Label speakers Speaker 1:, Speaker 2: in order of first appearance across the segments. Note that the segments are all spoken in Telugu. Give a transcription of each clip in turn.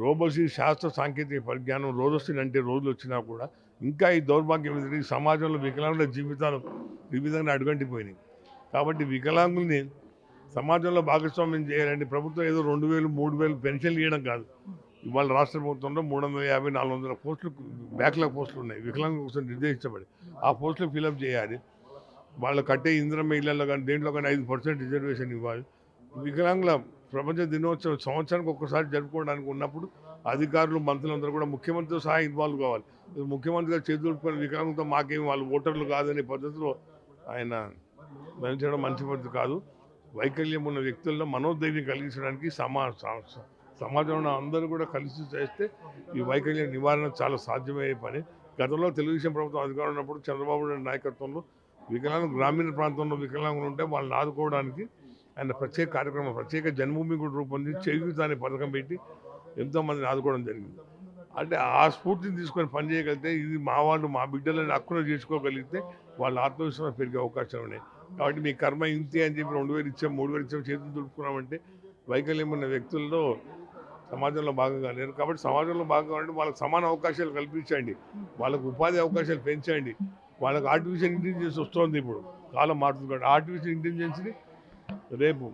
Speaker 1: రోబోసి శాస్త్ర సాంకేతిక పరిజ్ఞానం రోజొస్తుంది అంటే రోజులు వచ్చినా కూడా ఇంకా ఈ దౌర్భాగ్యం ఈ సమాజంలో వికలాంగుల జీవితాలు ఈ విధంగా అడుగంటిపోయినాయి. కాబట్టి వికలాంగుల్ని సమాజంలో భాగస్వామ్యం చేయాలంటే ప్రభుత్వం ఏదో రెండు వేలు మూడు వేలు పెన్షన్లు ఇవ్వడం కాదు. ఇవాళ రాష్ట్ర ప్రభుత్వంలో మూడు వందల యాభై నాలుగు వందల పోస్టులు బ్యాక్లాగ్ పోస్టులు ఉన్నాయి. వికలాంగుల కోసం నిర్దేశించబడి ఆ పోస్టులు ఫిలప్ చేయాలి. వాళ్ళు కట్టే ఇంద్రమ్మ ఇళ్ళలో కానీ దేంట్లో కానీ ఐదు పర్సెంట్ రిజర్వేషన్ ఇవ్వాలి. వికలాంగుల ప్రపంచ దినోత్సవం సంవత్సరానికి ఒక్కసారి జరుపుకోవడానికి ఉన్నప్పుడు అధికారులు మంత్రులందరూ కూడా ముఖ్యమంత్రితో సహా ఇన్వాల్వ్ కావాలి. ముఖ్యమంత్రి గారు చేతులుకొని వికలాంగులతో మాకేం వాళ్ళు ఓటర్లు కాదనే పద్ధతిలో ఆయన మరణించడం మంచి పద్ధతి కాదు. వైకల్యం ఉన్న వ్యక్తుల్లో మనోధైర్యం కలిగించడానికి సమా స- సమాజంలో అందరూ కూడా కలిసి చేస్తే ఈ వైకల్య నివారణ చాలా సాధ్యమయ్యే పని. గతంలో తెలుగుదేశం ప్రభుత్వం అధికారం ఉన్నప్పుడు చంద్రబాబు నాయుడు నాయకత్వంలో వికలాంగులు గ్రామీణ ప్రాంతంలో వికలాంగులు ఉంటే వాళ్ళని ఆదుకోవడానికి ఆయన ప్రత్యేక కార్యక్రమం ప్రత్యేక జన్మభూమి కూడా రూపొందించి చేయూత అనే పథకం పెట్టి ఎంతోమందిని ఆదుకోవడం జరిగింది. అంటే ఆ స్ఫూర్తిని తీసుకొని పని చేయగలిగితే ఇది మా వాళ్ళు మా బిడ్డలను హక్కున చేసుకోగలిగితే వాళ్ళ ఆత్మవిశ్వాసం పెరిగే అవకాశం ఉన్నాయి. కాబట్టి మీ కర్మ ఇంతే అని చెప్పి రెండు వేలు ఇచ్చాం మూడు వేలు ఇచ్చాం చేతులు దులుపుకున్నామంటే వైకల్యం ఉన్న వ్యక్తుల్లో సమాజంలో భాగంగా లేరు. కాబట్టి సమాజంలో భాగంగా ఉంటే వాళ్ళకి సమాన అవకాశాలు కల్పించండి. వాళ్ళకు ఉపాధి అవకాశాలు పెంచండి. వాళ్ళకి ఆర్టిఫిషియల్ ఇంటెలిజెన్స్ వస్తుంది ఇప్పుడు. కాలం మారుతుంది కాబట్టి ఆర్టిఫిషియల్ ఇంటెలిజెన్స్ని రేపు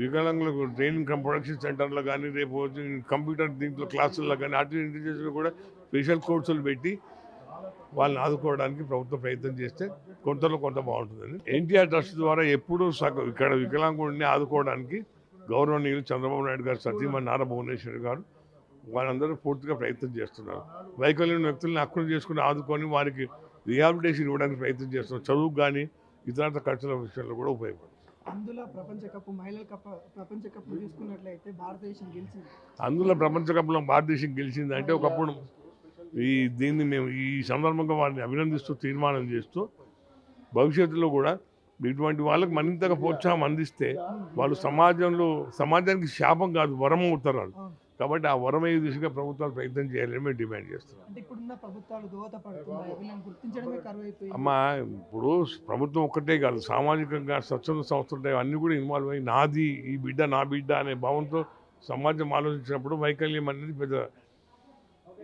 Speaker 1: వికలాంగులకు ట్రైనింగ్ ప్రొడక్షన్ సెంటర్లో కానీ రేపు వచ్చి కంప్యూటర్ దీంట్లో క్లాసుల్లో కానీ ఆర్టిఫిషియల్ ఇంటెలిజెన్స్లో కూడా స్పెషల్ కోర్సులు పెట్టి వాళ్ళని ఆదుకోవడానికి ప్రభుత్వం ప్రయత్నం చేస్తే కొంతలో కొంత బాగుంటుందని. ఎన్టీఆర్ ట్రస్ట్ ద్వారా ఎప్పుడూ సగం ఇక్కడ వికలాంగుడిని ఆదుకోవడానికి గౌరవనీయులు చంద్రబాబు నాయుడు గారు సతీమణి నారా భువనేశ్వరి గారు వారందరూ పూర్తిగా ప్రయత్నం చేస్తున్నారు. వైకల్యం వ్యక్తులను హక్కును చేసుకుని ఆదుకొని వారికి రిహాబిలిటేషన్ ఇవ్వడానికి ప్రయత్నం చేస్తున్నారు. చదువుకు కానీ ఇతర ఖర్చుల విషయంలో కూడా ఉపయోగపడుతుంది.
Speaker 2: అందులో ప్రపంచ కప్ మహిళల కప్ ప్రపంచ కప్ తీసుకున్నట్లయితే భారతదేశం గెలిచింది.
Speaker 1: అందులో ప్రపంచ కప్లో భారతదేశం గెలిచింది అంటే ఒకప్పుడు ఈ దీన్ని మేము ఈ సందర్భంగా వారిని అభినందిస్తూ తీర్మానం చేస్తూ భవిష్యత్తులో కూడా ఇటువంటి వాళ్ళకి మరింతగా ప్రోత్సాహం అందిస్తే వాళ్ళు సమాజంలో సమాజానికి శాపం కాదు వరం అవుతారు. వాళ్ళు. కాబట్టి ఆ వరమయ్యే దిశగా ప్రభుత్వాలు ప్రయత్నం చేయాలని మేము డిమాండ్ చేస్తున్నాం. అమ్మ ఇప్పుడు ప్రభుత్వం ఒక్కటే కాదు సామాజికంగా స్వచ్ఛంద సంస్థలు ఉంటాయి అన్నీ కూడా ఇన్వాల్వ్ అయ్యి నాది ఈ బిడ్డ నా బిడ్డ అనే భావంతో సమాజం ఆలోచించినప్పుడు వైకల్యం అనేది పెద్ద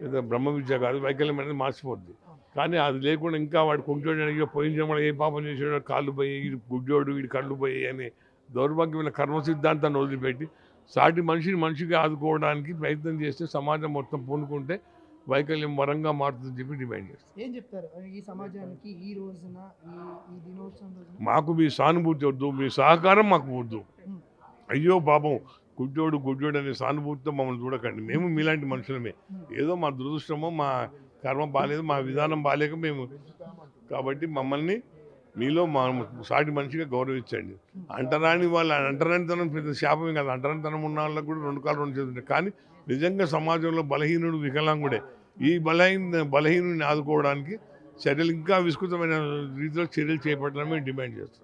Speaker 1: పెద్ద బ్రహ్మ విద్య కాదు వైకల్యం అనేది మార్చిపోద్ది. కానీ అది లేకుండా ఇంకా వాడు కుంటోడానికి పోయిన జన్మలో ఏ పాపం చేసాడో కాళ్ళు పోయి వీడు గుడ్డోడు వీడి కళ్ళు పోయి అనే దౌర్భాగ్యమైన కర్మ సిద్ధాంతాన్ని వదిలిపెట్టి సాటి మనిషిని మనిషిగా ఆదుకోవడానికి ప్రయత్నం చేస్తే సమాజం మొత్తం పూనుకుంటే వైకల్యం వరంగా మారుతుందని చెప్పి డిమాండ్ చేస్తాం
Speaker 2: ఏం చెప్తారు? ఈ సమాజానికి ఈ రోజున ఈ ఈ దినోత్సవం రోజున?
Speaker 1: మాకు మీ సానుభూతి వద్దు మీ సహకారం మాకు వద్దు. అయ్యో పాపం గుడ్డోడు గుడ్డోడు అనే సానుభూతితో మమ్మల్ని చూడకండి. మేము మీలాంటి మనుషులమే. ఏదో మా దురదృష్టమో మా కర్మ బాగాలేదు మా విధానం బాగాలేక మేము కాబట్టి మమ్మల్ని మీలో మా సాటి మనిషిగా గౌరవించండి. అంటరాని వాళ్ళ అంటరానితనం పెద్ద శాపమే కాదు. అంటరానితనం ఉన్న వాళ్ళకి కూడా రెండు కాలు రెండు చేతులు కానీ నిజంగా సమాజంలో బలహీనుడు వికలాంగుడే. ఈ బలహీన బలహీనుని ఆదుకోవడానికి చర్యలు ఇంకా విస్తృతమైన రీతిలో చర్యలు చేపట్టడమే డిమాండ్ చేస్తాం